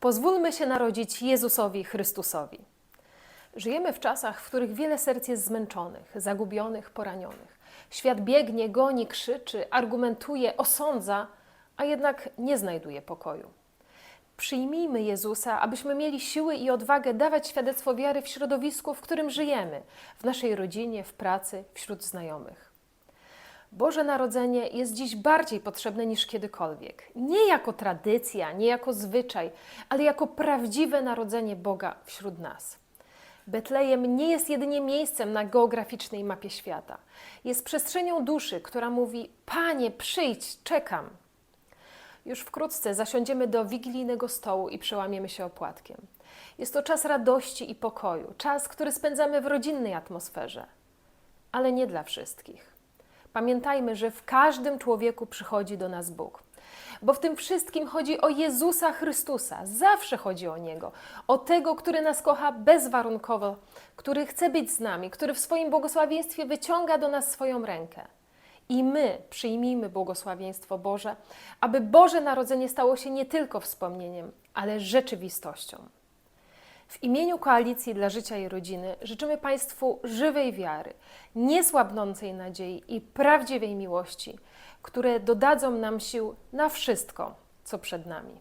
Pozwólmy się narodzić Jezusowi Chrystusowi. Żyjemy w czasach, w których wiele serc jest zmęczonych, zagubionych, poranionych. Świat biegnie, goni, krzyczy, argumentuje, osądza, a jednak nie znajduje pokoju. Przyjmijmy Jezusa, abyśmy mieli siły i odwagę dawać świadectwo wiary w środowisku, w którym żyjemy, w naszej rodzinie, w pracy, wśród znajomych. Boże Narodzenie jest dziś bardziej potrzebne niż kiedykolwiek. Nie jako tradycja, nie jako zwyczaj, ale jako prawdziwe narodzenie Boga wśród nas. Betlejem nie jest jedynie miejscem na geograficznej mapie świata. Jest przestrzenią duszy, która mówi: Panie, przyjdź, czekam. Już wkrótce zasiądziemy do wigilijnego stołu i przełamiemy się opłatkiem. Jest to czas radości i pokoju, czas, który spędzamy w rodzinnej atmosferze, ale nie dla wszystkich. Pamiętajmy, że w każdym człowieku przychodzi do nas Bóg. Bo w tym wszystkim chodzi o Jezusa Chrystusa. Zawsze chodzi o Niego. O tego, który nas kocha bezwarunkowo, który chce być z nami, który w swoim błogosławieństwie wyciąga do nas swoją rękę. I my przyjmijmy błogosławieństwo Boże, aby Boże Narodzenie stało się nie tylko wspomnieniem, ale rzeczywistością. W imieniu Koalicji dla Życia i Rodziny życzymy Państwu żywej wiary, niesłabnącej nadziei i prawdziwej miłości, które dodadzą nam sił na wszystko, co przed nami.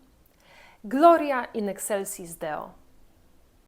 Gloria in excelsis Deo.